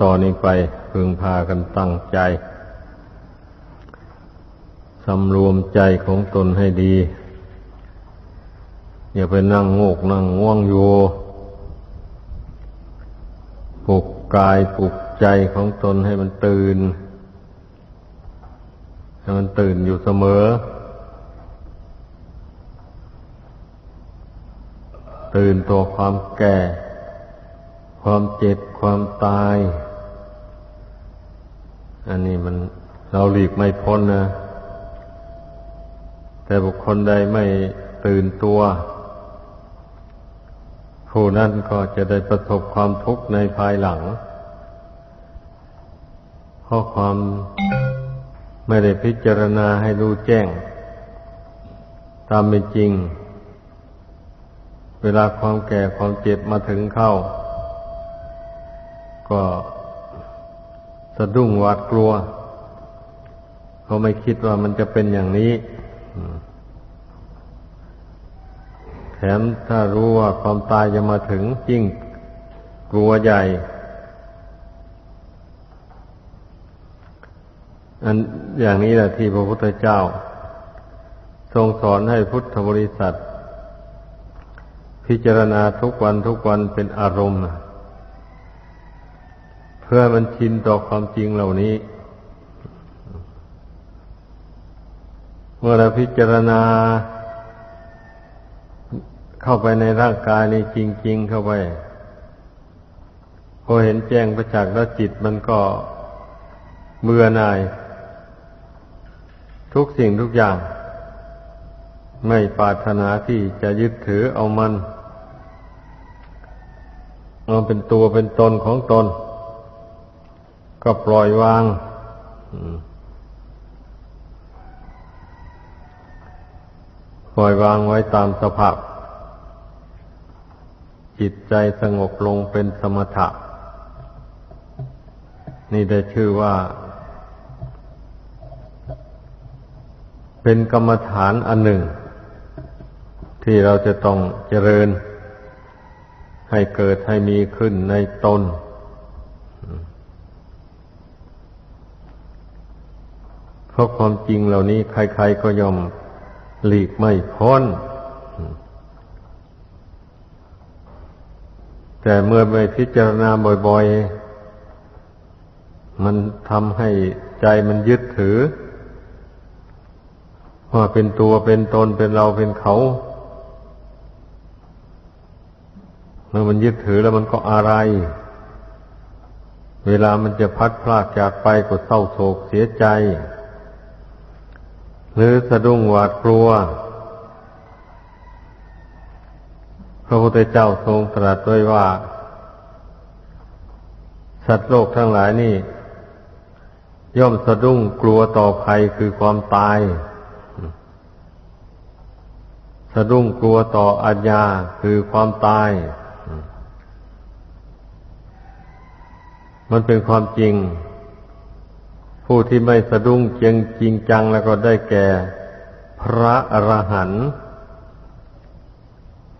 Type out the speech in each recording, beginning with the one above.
ต่อนนี้ไปพึงพากันตั้งใจ สำรวมใจของตนให้ดี อย่าไปนั่งโงกนั่งง่วงอยู่ปลุกกายปลุกใจของตนให้มันตื่น ให้มันตื่นอยู่เสมอ ตื่นตัวความแก่ ความเจ็บความตาย อันนี้มันเราหลีกไม่พ้นนะ แต่บุคคลใดไม่ตื่นตัว ผู้นั้นก็จะได้ประสบความทุกข์ในภายหลัง เพราะความไม่ได้พิจารณาให้รู้แจ้ง ตามเป็นจริง เวลาความแก่ความเจ็บมาถึงเข้า ก็สะดุ้งหวาดกลัว เขาไม่คิดว่ามันจะเป็นอย่างนี้ แถมถ้ารู้ว่าความตายจะมาถึงยิ่งกลัวใหญ่ อันอย่างนี้แหละที่พระพุทธเจ้า ทรงสอนให้พุทธบริษัท พิจารณาทุกวันทุกวันเป็นอารมณ์ พื่อมันชินต่อความจริงเหล่านี้ เมื่อเราพิจารณา เข้าไปในร่างกายนี้จริง ๆ เข้าไป พอเห็นแจ้งประจักษ์แล้วจิตมันก็เบื่อหน่าย ทุกสิ่งทุกอย่าง ไม่ปรารถนาที่จะยึดถือเอามันเอาเป็นตัวเป็นตนของตน ก็ปล่อยวางปล่อยวางไว้ตามสภาพ จิตใจสงบลงเป็นสมถะ นี่ได้ชื่อว่า เป็นกรรมฐานอันหนึ่ง ที่เราจะต้องเจริญ ให้เกิดให้มีขึ้นในตน เพ ราะความจริงเหล่านี้ใครๆก็ยอมหลีกไม่พ้น แต่เมื่อไม่พิจารณาบ่อยๆ มันทำให้ใจมันยึดถือ ว่าเป็นตัวเป็นตนเป็นเราเป็นเขา เมื่อมันยึดถือแล้วมันก็อะไร เวลามันจะพัดพลากจากไปก็เศร้าโศกเสียใจ หรือสะดุ้งหวาดกลัว พระพุทธเจ้าทรงตรัสไว้ว่า สัตว์โลกทั้งหลายนี่ ย่อมสะดุ้งกลัวต่อภัยคือความตาย สะดุ้งกลัวต่ออัญญาคือความตาย มันเป็นความจริง ผู้ที่ไม่สะดุ้งเจียงจริงจังแล้วก็ได้แก่ พระอรหันต์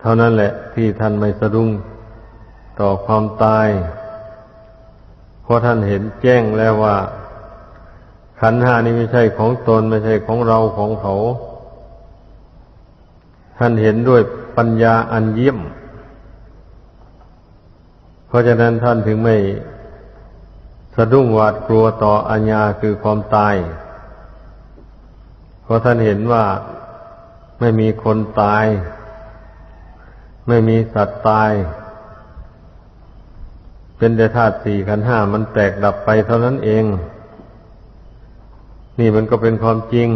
เท่านั้นแหละที่ท่านไม่สะดุ้งต่อความตาย เพราะท่านเห็นแจ้งแล้วว่า ขันหานี้ไม่ใช่ของตนไม่ใช่ของเราของเขา ท่านเห็นด้วยปัญญาอันเยี่ยม เพราะฉะนั้นท่านถึงไม่ะดุ้งหวาดกลัวต่ออัญญาคือความตาย เพราะท่านเห็นว่าไม่มีคนตาย ไม่มีสัตว์ตาย เป็นแต่ธาตุสี่ขันห้ามันแตกดับไปเท่านั้นเอง นี่มันก็เป็นความจริง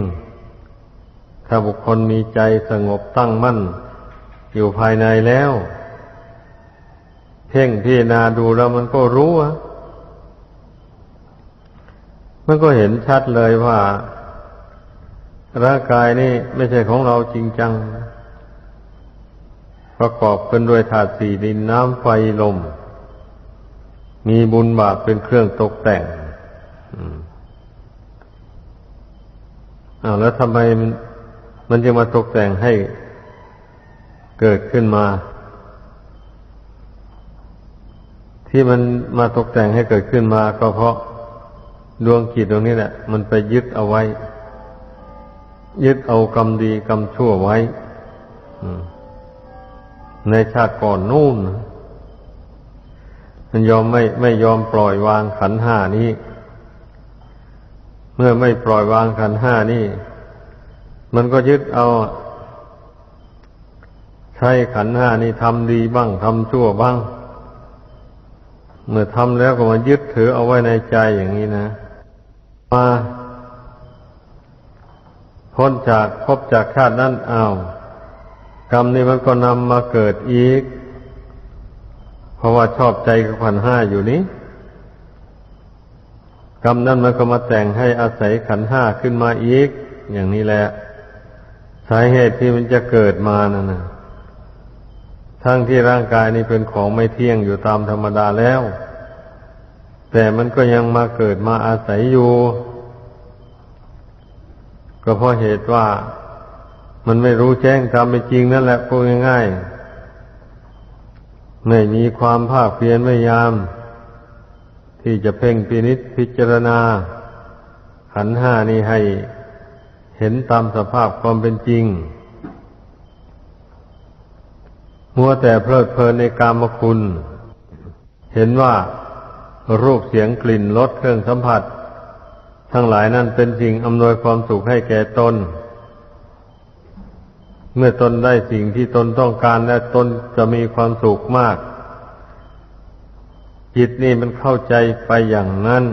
ถ้าบุคคลมีใจสงบตั้งมั่น อยู่ภายในแล้ว เพ่งพิจารณาดูแล้วมันก็รู้อะ มันก็เห็นชัดเลยว่า ร่างกายนี่ไม่ใช่ของเราจริงจัง ประกอบกันด้วยธาตุสี่ดินน้ำไฟลม มีบุญบาปเป็นเครื่องตกแต่งอ้าวแล้วทำไมมันมันจะมาตกแต่งให้เกิดขึ้นมาทที่มันมาตกแต่งให้เกิดขึ้นมาก็เพราะ ดวงจิตตรงนี้แหละมันไปยึดเอาไว้ ยึดเอากรรมดีกรรมชั่วไว้ในชาติก่อนนู่น มันยอมไม่ไม่ยอมปล่อยวางขันห้านี้ เมื่อไม่ปล่อยวางขันห้านี่มันก็ยึดเอา ใช้ขันห้านี่ทำดีบ้างทำชั่วบ้าง เมื่อทำแล้วก็มายึดถือเอาไว้ในใจอย่างนี้นะ มาพ้นจากพบจากชาตินั้นอ้าวกรรมนี้มันก็นำมาเกิดอีก เพราะว่าชอบใจกับขันห้าอยู่นี้กรรมนั้นมันก็มาแต่งให้อาศัยขันห้าขึ้นมาอีก อย่างนี้แหละ สาเหตุที่มันจะเกิดมานั่นนะทั้งที่ร่างกายนี้เป็นของไม่เที่ยงอยู่ตามธรรมดาแล้ว แต่มันก็ยังมาเกิดมาอาศัยอยู่ ก็เพราะเหตุว่ามันไม่รู้แจ้งตามเป็นจริงนั่นแหละพูดง่ายๆไม่มีความภาคเพียรไม่ยาม ที่จะเพ่งพินิษพิจารณา ขันห้านี้ให้เห็นตามสภาพความเป็นจริง มัวแต่เพลิดเพลินในกามคุณ เห็นว่ารูปเสียงกลิ่นรสเครื่องสัมผัส ทั้งหลายนั้นเป็นสิ่งอำนวยความสุขให้แก่ตน เมื่อตนได้สิ่งที่ตนต้องการและตนจะมีความสุขมาก จิตนี่มันเข้าใจไปอย่างนั้น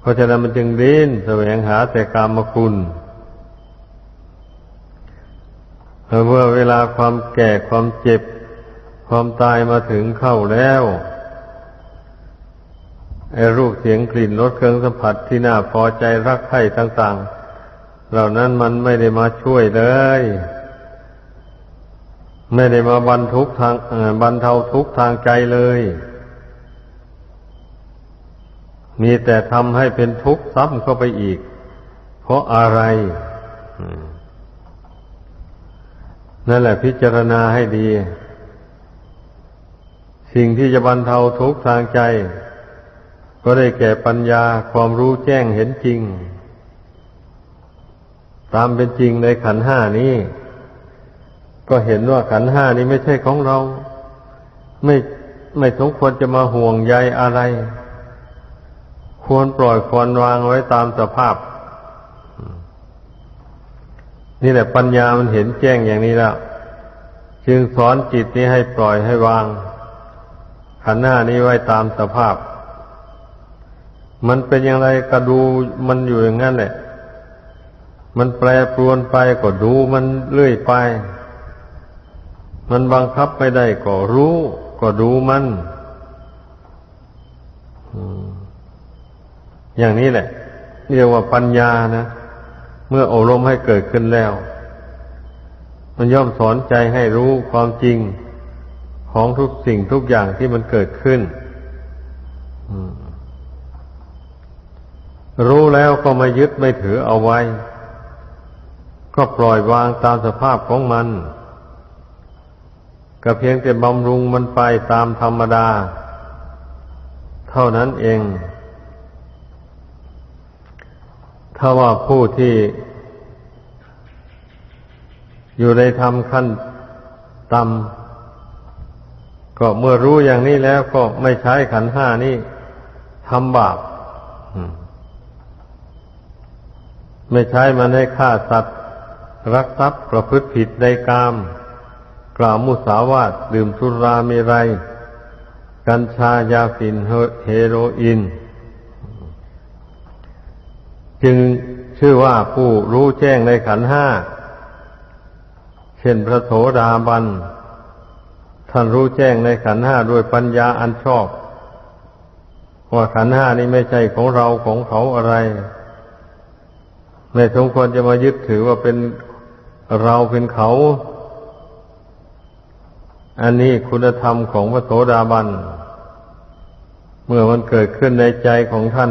เพราะฉะนั้นมันจึงดิ้นแสวงหาแต่กามคุณเมื่อเวลาความแก่ความเจ็บ ความตายมาถึงเข้าแล้ว รูปเสียงกลิ่นรสเครื่องสัมผัสที่น่าพอใจรักใคร่ต่างๆ เหล่านั้นมันไม่ได้มาช่วยเลย ไม่ได้มาบรรทุกทางบรรเทาทุกข์ทางใจเลย มีแต่ทำให้เป็นทุกข์ซ้ำเข้าไปอีก เพราะอะไรนั่นแหละพิจารณาให้ดี สิ่งที่จะบรรเทาทุกข์ทางใจ ก็ได้แก่ปัญญาความรู้แจ้งเห็นจริง ตามเป็นจริงในขันห้านี้ ก็เห็นว่าขันห้านี้ไม่ใช่ของเรา ไม่ไม่สมควรจะมาห่วงใยอะไร ควรปล่อยควรวางไว้ตามสภาพ นี่แหละปัญญามันเห็นแจ้งอย่างนี้แล้วจึงสอนจิตนี้ให้ปล่อยให้วางขันห้านี้ไว้ตามสภาพ มันเป็นอย่างไรก็ดูมันอยู่อย่างนั้นแหละ มันแปรปรวนไปก็ดูมันเรื่อยไป มันบังคับไม่ได้ก็รู้ ก็ดูมัน อย่างนี้แหละเรียกว่าปัญญานะ เมื่ออบรมให้เกิดขึ้นแล้ว มันย่อมสอนใจให้รู้ความจริงของทุกสิ่งทุกอย่างที่มันเกิดขึ้น รู้แล้วก็ไม่ยึดไม่ถือเอาไว้ ก็ปล่อยวางตามสภาพของมัน ก็เพียงแต่บำรุงมันไปตามธรรมดา เท่านั้นเอง ถ้าว่าผู้ที่ อยู่ในธรรมขั้นต่ำก็เมื่อรู้อย่างนี้แล้วก็ไม่ใช้ขันห้านี้ทำบาป ไม่ใช้มันให้ฆ่าสัตว์ รักทรัพย์ประพฤติผิดในกาม กล่าวมุสาวาทดื่มสุราเมรัย กัญชายาฝิ่นเฮโรอีนจึงชื่อว่าผู้รู้แจ้งในขันห้า เช่นพระโสดาบัน ท่านรู้แจ้งในขันห้าด้วยปัญญาอันชอบ ว่าขันห้านี้ไม่ใช่ของเราของเขาอะไร ไม่สมควรจะมายึดถือว่าเป็นเราเป็นเขา อันนี้คุณธรรมของพระโสดาบัน เมื่อมันเกิดขึ้นในใจของท่าน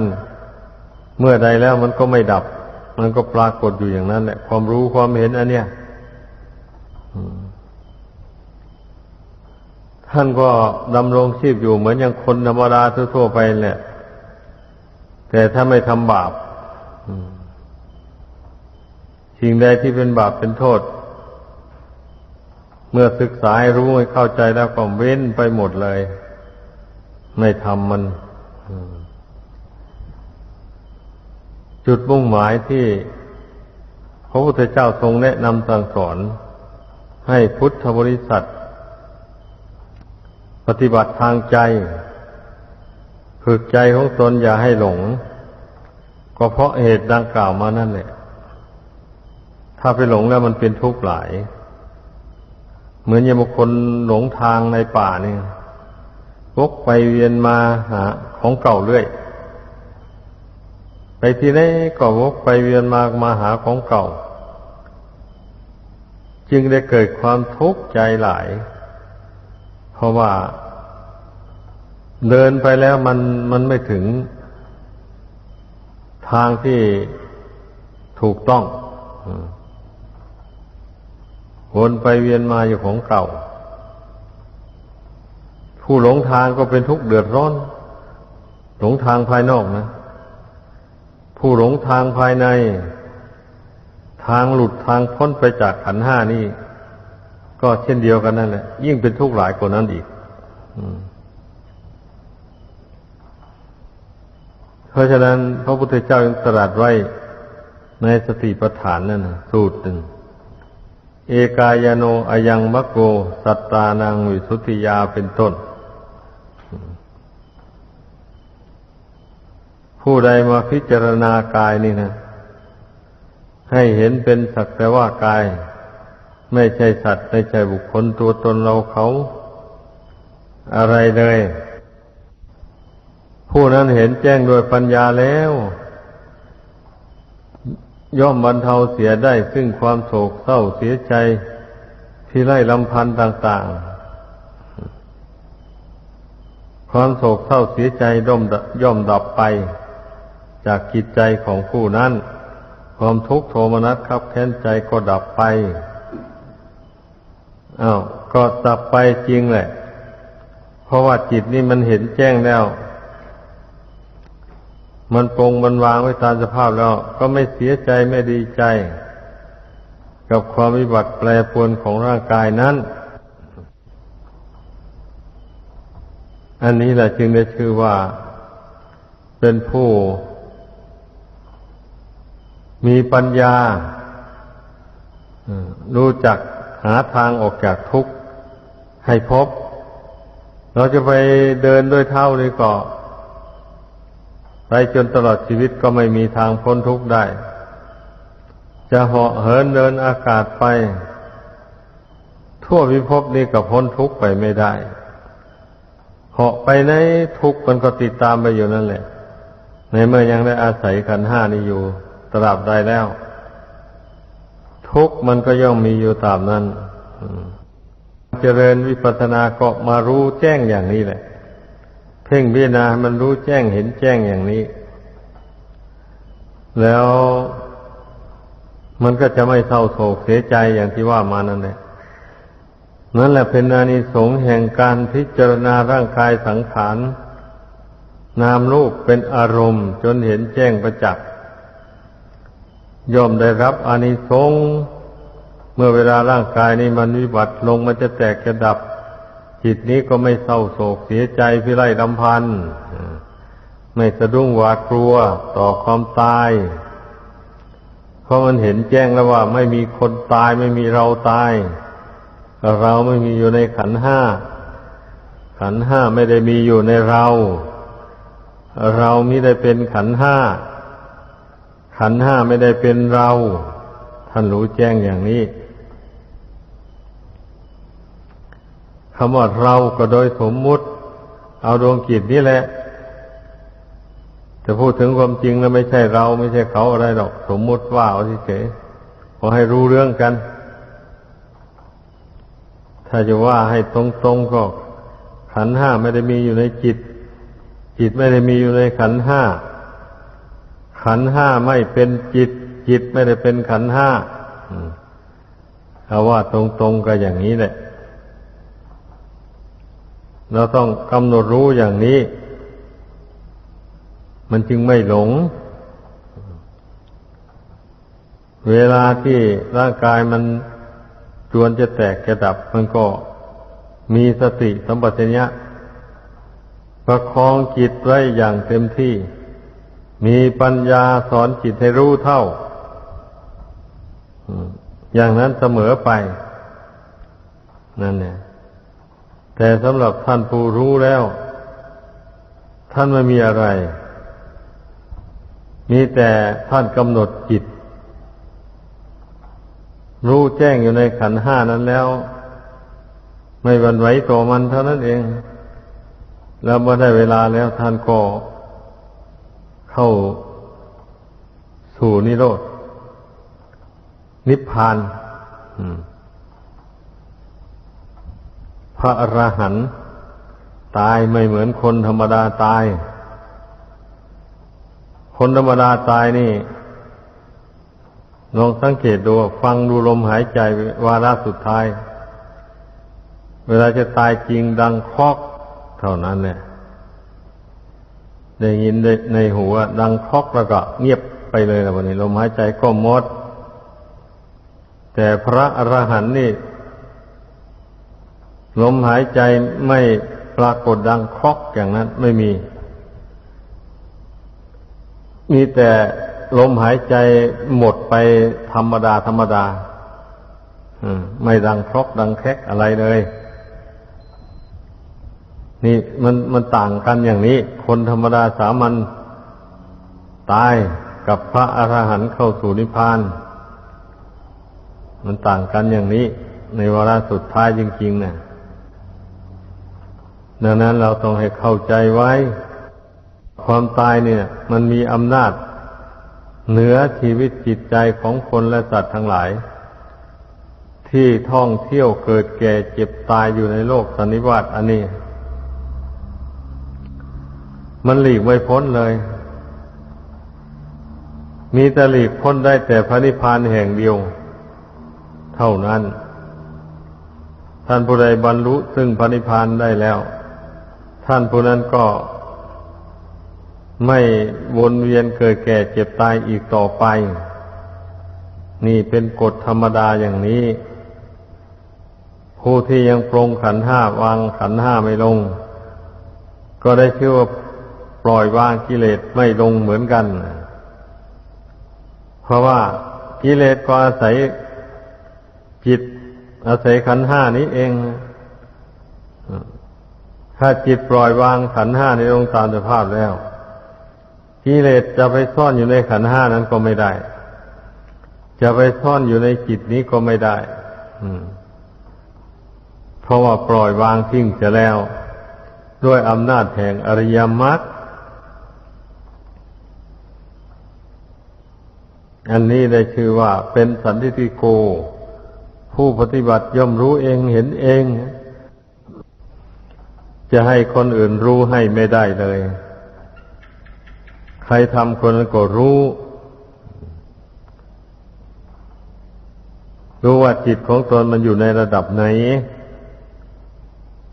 เมื่อใดแล้วมันก็ไม่ดับ มันก็ปรากฏอยู่อย่างนั้นแหละความรู้ความเห็นอันเนี้ยท่านก็ดำรงชีพอยู่เหมือนอย่างคนธรรมดาทั่วๆไปแหละ แต่ถ้าไม่ทำบาป อืม สิ่งใดที่เป็นบาปเป็นโทษ เมื่อศึกษารู้ให้เข้าใจแล้วก็เว้นไปหมดเลย ไม่ทำมัน จุดมุ่งหมายที่พระพุทธเจ้าทรงแนะนำสั่งสอน ให้พุทธบริษัท ปฏิบัติทางใจฝึกใจของตนอย่าให้หลง ก็เพราะเหตุดังกล่าวมานั่นแหละ ถ้าไปหลงแล้วมันเป็นทุกข์หลาย เหมือนอย่างบุคคลหลงทางในป่าเนี่ยวกไปเวียนมาหาของเก่าเรื่อย ไปที่ไหนก็วกไปเวียนมามาหาของเก่า จึงได้เกิดความทุกข์ใจหลาย เพราะว่า เดินไปแล้วมันมันไม่ถึง ทางที่ถูกต้อง วนไปเวียนมาอยู่ของเก่า ผู้หลงทางก็เป็นทุกข์เดือดร้อน หลงทางภายนอกนะ ผู้หลงทางภายใน ทางหลุดทางพ้นไปจากขันห้านี่ ก็เช่นเดียวกันนั่นแหละยิ่งเป็นทุกข์หลายกว่านั้นอีกเพราะฉะนั้น พระพุทธเจ้ายังตรัสไว้ในสติปัฏฐานนั่นนะสูตรหนึ่ง เอกายโนอยังมะโก สัตตานังวิสุทธิยาเป็นต้น ผู้ใดมาพิจารณากายนี่นะ ให้เห็นเป็นสักแต่ว่ากาย ไม่ใช่สัตว์ไม่ใช่บุคคลตัวตนเราเขา อะไรเลย ผู้นั้นเห็นแจ้งโดยปัญญาแล้ว ย่อมบรรเทาเสียได้ซึ่งความโศกเศร้าเสียใจที่ไล่ลำพันธ์ต่าง ๆ ความโศกเศร้าเสียใจย่อมย่อมดับไป จากจิตใจของผู้นั้น ความทุกข์โทมนัสครับแค้นใจก็ดับไปอา้าวก็ดับไปจริงแหละ เพราะว่าจิตนี่มันเห็นแจ้งแล้ว มันปรงมันวางไว้ตามสภาพแล้ว ก็ไม่เสียใจไม่ดีใจ กับความวิบัติแปรปรวนของร่างกายนั้น อันนี้แหละจึงได้ชื่อว่า เป็นผู้ มีปัญญารู้จักหาทางออกจากทุกข์ให้พบ เราจะไปเดินด้วยเท้านี่ก็ ไปจนตลอดชีวิตก็ไม่มีทางพ้นทุกข์ได้ จะเหาะเหินเดินอากาศไป ทั่วพิภพนี้ก็พ้นทุกข์ไปไม่ได้เหาะไปในทุกข์มันก็ติดตามไปอยู่นั่นแหละ ในเมื่อยังได้อาศัยขันห้านี้อยู่ตราบใดแล้ว ทุกข์มันก็ย่อมมีอยู่ตามนั้นเจริญวิปัสสนาก็มารู้แจ้งอย่างนี้แหละ เพ่งพิจารณามันรู้แจ้งเห็นแจ้งอย่างนี้ แล้วมันก็จะไม่เศร้าโศกเสียใจอย่างที่ว่ามานั่นแหละนั่นแหละเป็นอานิสงส์แห่งการพิจารณาร่างกายสังขารนามรูปเป็นอารมณ์ จนเห็นแจ้งประจักษ์ย่อมได้รับอานิสงส์เมื่อเวลาร่างกายนี้มันวิบัติลงมันจะแตกจะดับ จิตนี้ก็ไม่เศร้าโศกเสียใจพิไรลำพันธ์ไม่สะดุ้งหวาดกลัวต่อความตาย เพราะมันเห็นแจ้งแล้วว่า ไม่มีคนตายไม่มีเราตาย เราไม่มีอยู่ในขันห้า ขันห้าไม่ได้มีอยู่ในเรา เรามิได้เป็นขันห้า ขันห้าไม่ได้เป็นเรา ท่านรู้แจ้งอย่างนี้ คำว่าเราก็โดยสมมุติ เอาดวงจิตนี่แหละจะพูดถึงความจริงแล้วไม่ใช่เราไม่ใช่เขาอะไรหรอก สมมุติว่าเอาเฉยๆพอให้รู้เรื่องกัน ถ้าจะว่าให้ตรงๆก็ขันห้าไม่ได้มีอยู่ในจิต จิตไม่ได้มีอยู่ในขันห้าขันห้าไม่เป็นจิต จิตไม่ได้เป็นขันห้าเอาว่าตรงๆก็อย่างนี้แหละ เราต้องกำหนดรู้อย่างนี้ มันจึงไม่หลง เวลาที่ร่างกายมันจวนจะแตกจะดับ มันก็มีสติสัมปชัญญะประคองจิตไว้อย่างเต็มที่ มีปัญญาสอนจิตให้รู้เท่า อย่างนั้นเสมอไป นั่นเนี่ย แต่สำหรับท่านผู้รู้แล้ว ท่านไม่มีอะไร มีแต่ท่านกำหนดจิต รู้แจ้งอยู่ในขันห้านั้นแล้ว ไม่หวันไหวต่อมันเท่านั้นเอง แล้วเมื่อได้เวลาแล้วท่านก็เข้าสู่นิโรธนิพพาน อืม พระอรหันต์ตายไม่เหมือนคนธรรมดาตาย คนธรรมดาตายนี่ลองสังเกตดูฟังดูลมหายใจวาระสุดท้าย เวลาจะตายจริงดังคอกเท่านั้นเนี่ยได้ยินในหูดังคอกแล้วก็เงียบไปเลยแล้ววันนี้ลมหายใจก็หมด แต่พระอรหันต์นี่ ลมหายใจไม่ปรากฏดังคอกอย่างนั้นไม่มี มีแต่ลมหายใจหมดไปธรรมดา ธรรมดาไม่ดังครอกดังแคกอะไรเลย นี่มันมันต่างกันอย่างนี้ คนธรรมดาสามัญตายกับพระอรหันต์เข้าสู่นิพพาน มันต่างกันอย่างนี้ ในวาระสุดท้ายจริงๆเนะี่ย ดังนั้นเราต้องให้เข้าใจไว้ ความตายเนี่ย มันมีอำนาจ เหนือชีวิตจิตใจของคนและสัตว์ทั้งหลาย ที่ท่องเที่ยวเกิดแก่เจ็บตายอยู่ในโลกสันนิวาตอันนี้ มันหลีกไม่พ้นเลย มีแต่หลีกพ้นได้แต่พระนิพพานแห่งเดียว เท่านั้น ท่านผู้ใดบรรลุซึ่งพระนิพพานได้แล้ว ท่านผู้นั้นก็ไม่วนเวียนเกิดแก่เจ็บตายอีกต่อไป นี่เป็นกฎธรรมดาอย่างนี้ ผู้ที่ยังปรงขันห้าวางขันห้าไม่ลง ก็ได้ชื่อว่าปล่อยวางกิเลสไม่ลงเหมือนกัน เพราะว่ากิเลสก็อาศัยจิตอาศัยขันห้านี้เอง ถ้าจิตปล่อยวางขันห้าในองค์ตามสภาพแล้วกิเลสจะไปซ่อนอยู่ในขันห้านั้นก็ไม่ได้ จะไปซ่อนอยู่ในจิตนี้ก็ไม่ได้เพราะว่าปล่อยวางทิ้งจะแล้ว ด้วยอำนาจแห่งอริยมรรคอันนี้ได้ชื่อว่าเป็นสันติโก ผู้ปฏิบัติย่อมรู้เองเห็นเอง จะให้คนอื่นรู้ให้ไม่ได้เลย ใครทำคนก็รู้ รู้ว่าจิตของตนมันอยู่ในระดับไหน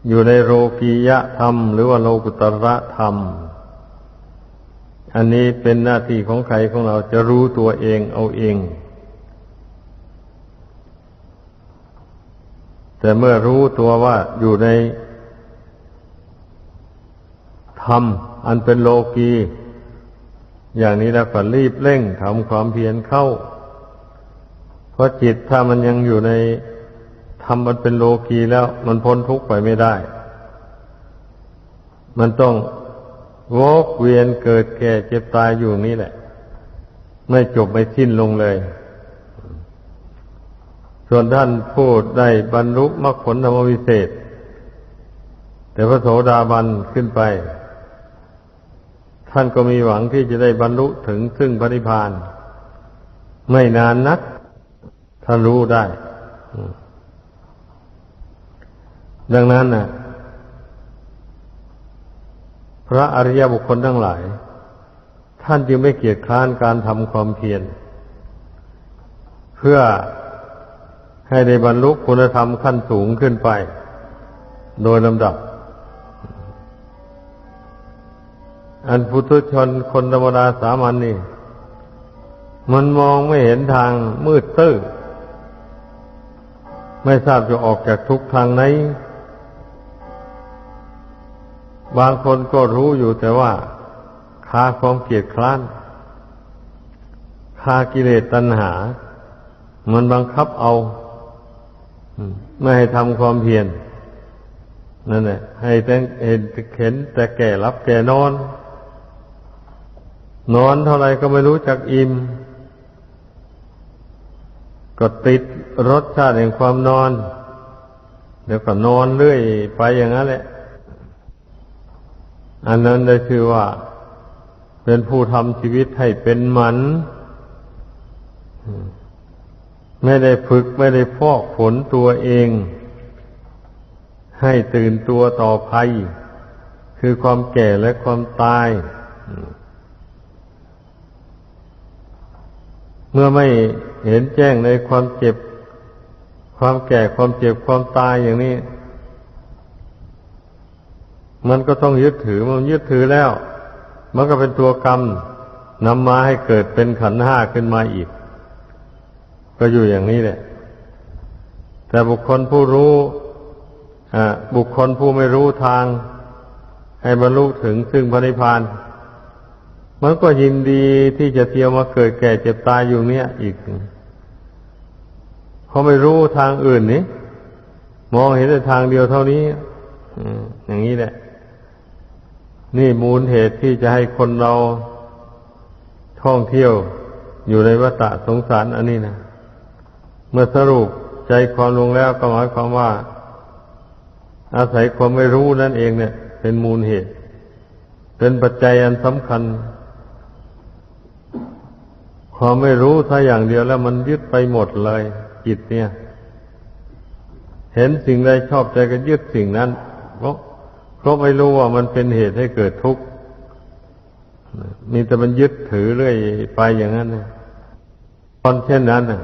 อยู่ในโลกียะธรรม หรือว่าโลกุตระธรรม อันนี้เป็นหน้าที่ของใครของเราจะรู้ตัวเองเอาเองแต่เมื่อรู้ตัวว่าอยู่ใน ธรรม อันเป็นโลกีอย่างนี้แล้วก็รีบเร่งทำความเพียรเข้า เพราะจิตถ้ามันยังอยู่ในธรรมมันเป็นโลกีแล้วมันพ้นทุกข์ไปไม่ได้ มันต้องวกเวียนเกิดแก่เจ็บตายอยู่นี่แหละ ไม่จบไม่สิ้นลงเลย ส่วนท่านพูดได้บรรลุมรรคผลธรรมวิเศษ แต่พระโสดาบันขึ้นไป ท่านก็มีหวังที่จะได้บรรลุถึงซึ่งพระนิพพาน ไม่นานนักท่านรู้ได้ ดังนั้นนะพระอริยบุคคลทั้งหลาย ท่านจึงไม่เกียจคร้านการทำความเพียร เพื่อให้ได้บรรลุคุณธรรมขั้นสูงขึ้นไป โดยลำดับ อันพุทุชนคนธรรมดาสามัญนนี่ มันมองไม่เห็นทางมืดตื้อไม่ทราบจะออกจากทุกทางไหน บางคนก็รู้อยู่แต่ว่าคาความเกียดคร้านคากิเลสตัณหา มันบังคับเอาไม่ให้ทำความเพียรนั่นแหละให้แต่เห็นเห็นแต่แก่รับแก่นอน นอนเท่าไรก็ไม่รู้จักอิ่มก็ติดรสชาติแห่งความนอน เดี๋ยวก็นอนเรื่อยไปอย่างนั้นแหละ อันนั้นได้ชื่อว่า เป็นผู้ทำชีวิตให้เป็นหมัน ไม่ได้ฝึกไม่ได้ฟอกฝนตัวเอง ให้ตื่นตัวต่อภัย คือความแก่และความตาย เมื่อไม่เห็นแจ้งในความเจ็บ ความแก่ความเจ็บความตายอย่างนี้ มันก็ต้องยึดถือมันยึดถือแล้ว มันก็เป็นตัวกรรมนำมาให้เกิดเป็นขันห้าขึ้นมาอีก ก็อยู่อย่างนี้แหละ แต่บุคคลผู้รู้บุคคลผู้ไม่รู้ทาง ให้บรรลุถึงซึ่งพระนิพพาน มันก็ยินดีที่จะเที่ยวมาเกิดแก่เจ็บตายอยู่เนี้ยอีกเขาไม่รู้ทางอื่นนี่มองเห็นแต่ทางเดียวเท่านี้อย่างนี้แหละ นี่มูลเหตุที่จะให้คนเราท่องเที่ยวอยู่ในวัฏสงสารอันนี้นะเมื่อสรุปใจความลงแล้วก็หมายความว่า อาศัยความไม่รู้นั่นเองเนี่ย เป็นมูลเหตุ เป็นปัจจัยอันสำคัญ ความไม่รู้ถ้าอย่างเดียวแล้วมันยึดไปหมดเลยจิตเนี่ย เห็นสิ่งใดชอบใจก็ยึดสิ่งนั้น เพราะเพราะไม่รู้ว่ามันเป็นเหตุให้เกิดทุกข์มีแต่มันยึดถือเรื่อยไปอย่างนั้นนะตอนเช่นนั้นนะ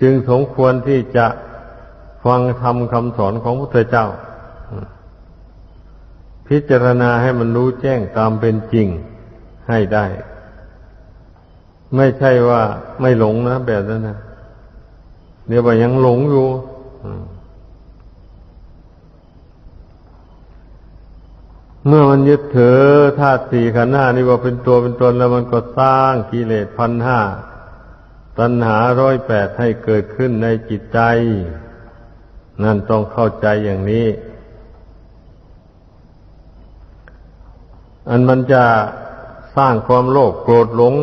จึงสมควรที่จะฟังธรรมคำสอนของพระพุทธเจ้า พิจารณาให้มันรู้แจ้งตามเป็นจริง ให้ได้ ไม่ใช่ว่าไม่หลงนะแบบนั้นนะเดี๋ยวว่ายังหลงอยู่เมื่อมันยึดถือธาตุสี่ขันธ์ห้านี่ว่าเป็นตัวเป็นตนแล้วมันก็สร้างกิเลสพันห้าตัณหาร้อยแปดให้เกิดขึ้นในจิตใจ นั่นต้องเข้าใจอย่างนี้ อันมันจะ สร้างความโลภโกรธหลง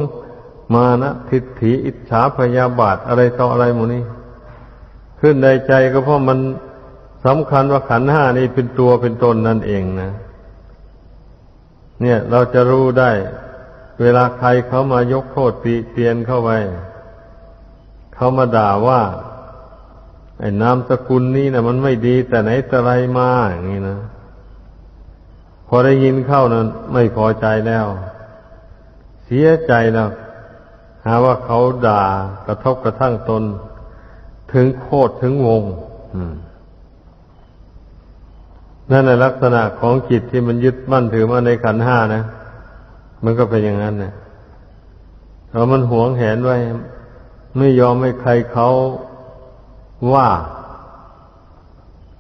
มานะทิฏฐิอิจฉาพยาบาทอะไรต่ออะไรหมดนี้ ขึ้นในใจก็เพราะมันสำคัญว่าขันห้านี่เป็นตัวเป็นตนนั่นเองนะ เนี่ยเราจะรู้ได้ เวลาใครเขามายกโทษตีเตียนเข้าไปเขามาด่าว่า ไอ้นามสกุลนี้นะมันไม่ดีแต่ไหนแต่ไรมาอย่างนี้นะพอได้ยินเข้านั้นไม่พอใจแล้ว เสียใจแล้วหาว่าเขาด่ากระทบกระทั่งตน ถึงโคตรถึงวงนั่นแหละลักษณะของจิตที่มันยึดมั่นถือมาในขันห้านะ มันก็เป็นอย่างนั้นนะเรามันหวงแหนไว้ ไม่ยอมให้ใครเขาว่า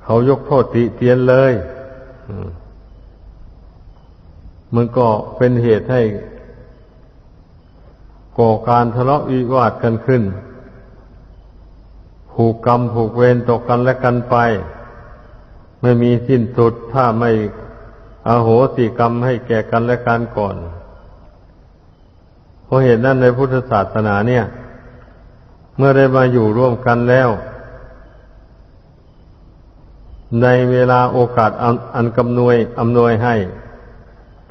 เขายกโทษติเตียนเลยมันก็เป็นเหตุให้ ก่อการทะเลาะวิวาทกันขึ้น ผูกกรรมผูกเวรตกกันและกันไป ไม่มีสิ้นสุดถ้าไม่อโหสิกรรมให้แก่กันและกันก่อนเพราะเหตุนั้นในพุทธศาสนาเนี่ย เมื่อได้มาอยู่ร่วมกันแล้ว ในเวลาโอกาสอันกำนวยอำนวยให้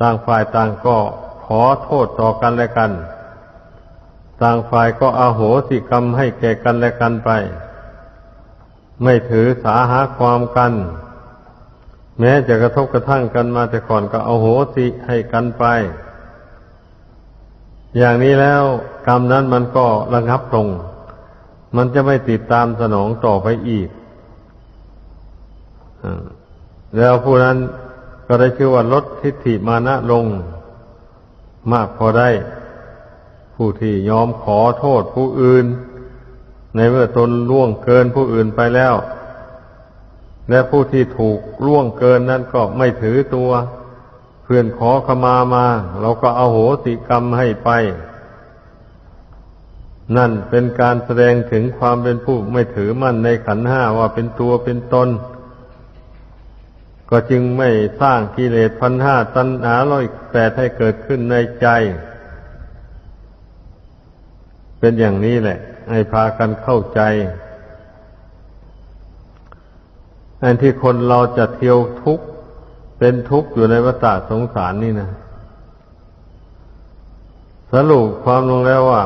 ต่างฝ่ายต่างก็ขอโทษต่อกันและกัน ต่างฝ่ายก็อาโหสิกรรมให้แก่กันและกันไป ไม่ถือสาหาความกัน แม้จะกระทบกระทั่งกันมาแต่ก่อนก็เอาโหสิให้กันไป อย่างนี้แล้วกรรมนั้นมันก็ระงับลง มันจะไม่ติดตามสนองต่อไปอีกแล้วผู้นั้นก็ได้ชื่อว่าลดทิฏฐิมานะลง มากพอได้ ผู้ที่ยอมขอโทษผู้อื่น ในเมื่อตนล่วงเกินผู้อื่นไปแล้ว และผู้ที่ถูกล่วงเกินนั้นก็ไม่ถือตัว เพื่อนขอขมามา เราก็เอาโหสิกรรมให้ไป นั่นเป็นการแสดงถึงความเป็นผู้ไม่ถือมั่นในขันห้าว่าเป็นตัวเป็นตนก็จึงไม่สร้างกิเลสพันห้าตัณหาร้อยแปดให้เกิดขึ้นในใจ เป็นอย่างนี้แหละ ให้พากันเข้าใจ อันที่คนเราจะเที่ยวทุกข์เป็นทุกข์อยู่ในวัฏสงสารนี่นะสรุปความลงแล้วว่า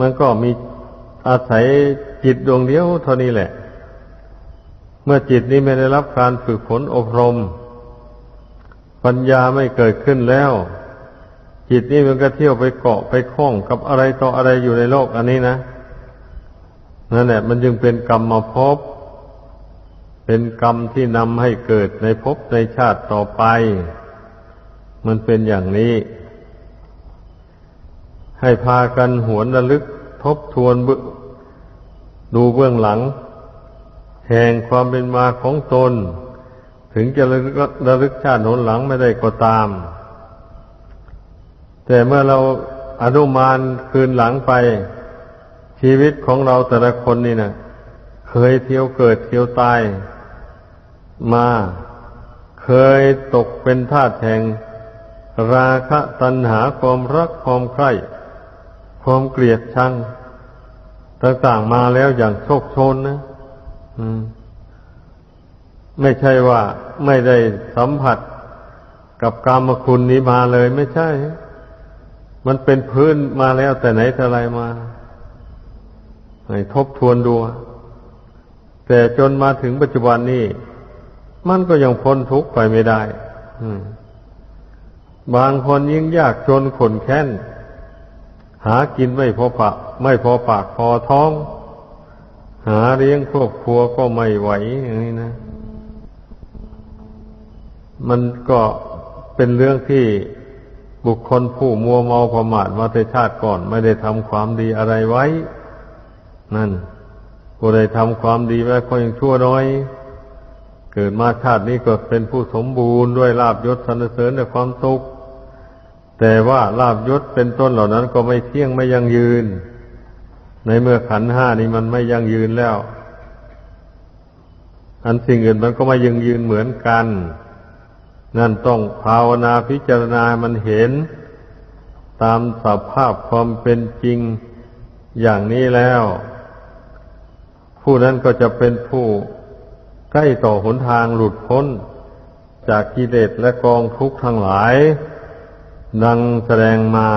มันก็มีอาศัยจิตดวงเดียวเท่านี้แหละ เมื่อจิตนี้ไม่ได้รับการฝึกฝนอบรม ปัญญาไม่เกิดขึ้นแล้ว จิตนี้มันก็เที่ยวไปเกาะไปคล้องกับอะไรต่ออะไรอยู่ในโลกอันนี้นะนั่นแหละ มันจึงเป็นกรรมมาพบ เป็นกรรมที่นำให้เกิดในภพในชาติต่อไป มันเป็นอย่างนี้ ให้พากันหวนระลึกทบทวนบึดูเบื้องหลัง แห่งความเป็นมาของตน ถึงจะระลึกระลึกชาติหนหลังไม่ได้ก็ตาม แต่เมื่อเราอนุมานคืนหลังไป ชีวิตของเราแต่ละคนนี่นะเคยเที่ยวเกิดเที่ยวตาย มา เคยตกเป็นทาสแห่ง ราคะตัณหาความรักความใคร่ความเกลียดชังต่างๆมาแล้วอย่างโชคชนนะไม่ใช่ว่าไม่ได้สัมผัสกับกรรมคุณนี้มาเลยไม่ใช่ มันเป็นพื้นมาแล้วแต่ไหนแต่ไรมา ให้ทบทวนดู แต่จนมาถึงปัจจุบันนี้มันก็ยังพ้นทุกข์ไปไม่ได้บางคนยิ่งยากจนขนแค้น หากินไม่พอปากไม่พอปากพอท้อง หาเลี้ยงครอบครัวก็ไม่ไหวอย่างนี้นะ มันก็เป็นเรื่องที่ บุคคลผู้มัวเมาประมาทมาแต่ชาติก่อน ไม่ได้ทำความดีอะไรไว้ นั่นผู้ใดทำความดีไว้ก็ยังชั่วน้อย เกิดมาชาตินี้ก็เป็นผู้สมบูรณ์ด้วยลาบยศสรรเสริญและความสุขแต่ว่าลาบยศเป็นต้นเหล่านั้นก็ไม่เที่ยงไม่ยั่งยืน ในเมื่อขันห้านี้มันไม่ยั่งยืนแล้ว อันสิ่งอื่นมันก็ไม่ยั่งยืนเหมือนกัน นั่นต้องภาวนาพิจารณามันเห็น ตามสภาพความเป็นจริงอย่างนี้แล้ว ผู้นั้นก็จะเป็นผู้ใกล้ต่อหนทางหลุดพ้น จากกิเลสและกองทุกข์ทั้งหลาย ดังแสดงมา